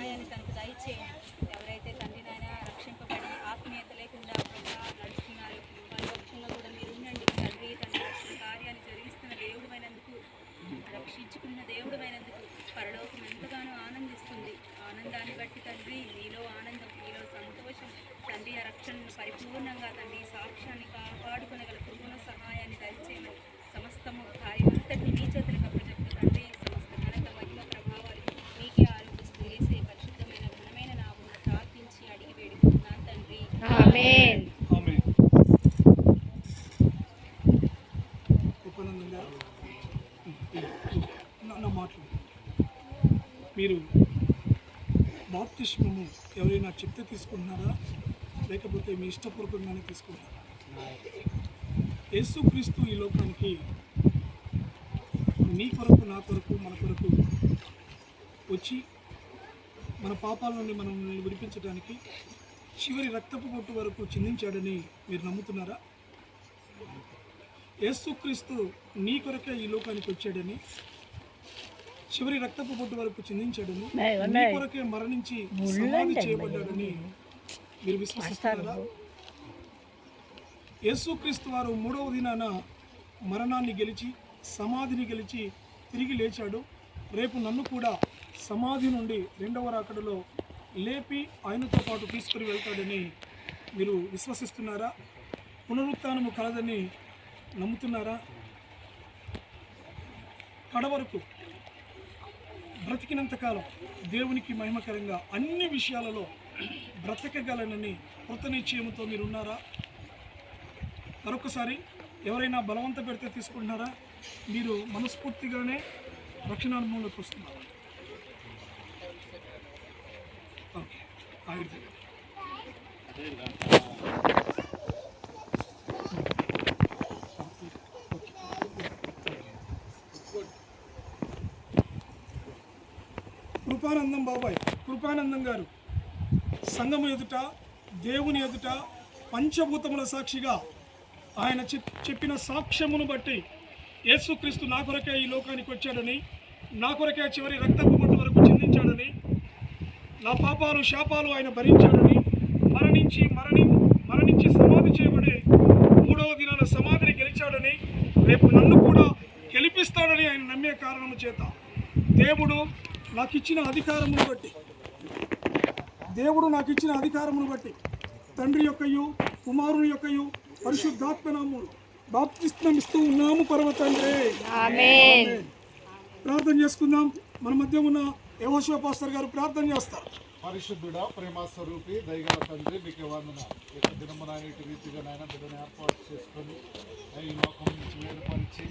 సహాయాన్ని తనకు దయచేయండి. ఎవరైతే తండ్రి నాయన రక్షింపబడి ఆత్మీయత లేకుండా నడుస్తున్నారు వారి పక్షంలో కూడా మీరు ఉండండి. తండ్రి తన కార్యాన్ని జరిగిస్తున్న దేవుడమైనందుకు రక్షించుకున్న దేవుడమైనందుకు పరలోకం ఎంతగానో ఆనందిస్తుంది. ఆనందాన్ని బట్టి తండ్రి మీలో ఆనందం మీలో సంతోషం తండ్రి ఆ రక్షణను పరిపూర్ణంగా తండ్రి సాక్షి ఆమేన్ ఆమె మాటలు మీరు బాప్తిష్మము ఎవరైనా చెప్తే తీసుకుంటున్నారా? లేకపోతే మీ ఇష్టపూర్వకంగానే తీసుకుంటారా యేసుక్రీస్తు ఈ లోకానికి నీ కొరకు నా కొరకు మన కొరకు వచ్చి మన పాపాల నుండి మనల్ని విడిపించడానికి చివరి రక్తపు పొట్టు వరకు చిందించాడని మీరు నమ్ముతున్నారా? యేసుక్రీస్తు నీ కొరకే ఈ లోకానికి వచ్చాడని చివరి రక్తపు పొట్టు వరకు చిందించాడని నీ కొరకే మరణించి సమాధి చేయబడ్డాడని మీరు విశ్వసిస్తున్నారా? యేసుక్రీస్తు వారు మూడవ దినాన మరణాన్ని గెలిచి సమాధిని గెలిచి తిరిగి లేచాడు. రేపు నన్ను కూడా సమాధి నుండి రెండవ రాకడలో లేపి ఆయనతో పాటు తీసుకుని వెళ్తాడని మీరు విశ్వసిస్తున్నారా? పునరుత్నము కలదని నమ్ముతున్నారా? కడవరకు బ్రతికినంతకాలం దేవునికి మహిమకరంగా అన్ని విషయాలలో బ్రతకగలనని కృత నిశ్చయంతో మీరు ఉన్నారా మరొకసారి ఎవరైనా బలవంత పెడితే తీసుకుంటున్నారా? మీరు మనస్ఫూర్తిగానే రక్షణానుభవంలోకి వస్తున్నారు. కృపానందం బాబాయ్ కృపానందం గారు. సంగము ఎదుట దేవుని ఎదుట పంచభూతముల సాక్షిగా ఆయన చెప్- చెప్పిన సాక్ష్యమును బట్టి యేసుక్రీస్తు నా కొరకే ఈ లోకానికి వచ్చాడని నా కొరకే చివరి రక్తపు బొట్టు వరకు చిందించాడని నా పాపాలు శాపాలు ఆయన భరించాడని మరణించి మరణి మరణించి సమాధి చేయబడి మూడవ దినాన సమాధిని గెలిచాడని రేపు నన్ను కూడా గెలిపిస్తాడని ఆయన నమ్మే కారణము చేత. దేవుడు నాకు ఇచ్చిన అధికారమును బట్టి దేవుడు నాకు ఇచ్చిన అధికారమును బట్టి తండ్రి యొక్కయు కుమారుని యొక్కయు పరిశుద్ధాత్మనామములు బాప్తిస్తం ఇస్తూ ఉన్నాము పరమ తండ్రి ఆమేన్. ప్రార్థన చేసుకుందాం. మన మధ్య ఉన్న యహోశివ పాస్టర్ గారు ప్రార్థన చేస్తారు. పరిశుద్ధుడ ప్రేమ స్వరూపి దయగల తండ్రి మీకు వందన ఇక దినమున రీతిగా నాయన బిడ్డను ఏర్పాటు చేసుకొని ఈ లోకం నుంచి వేరుపరిచి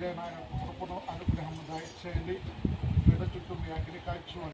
మీరే నాయన కృపను అనుగ్రహం దయచేయండి. బిడ్డ చుట్టూ మీ అగ్రికల్చర్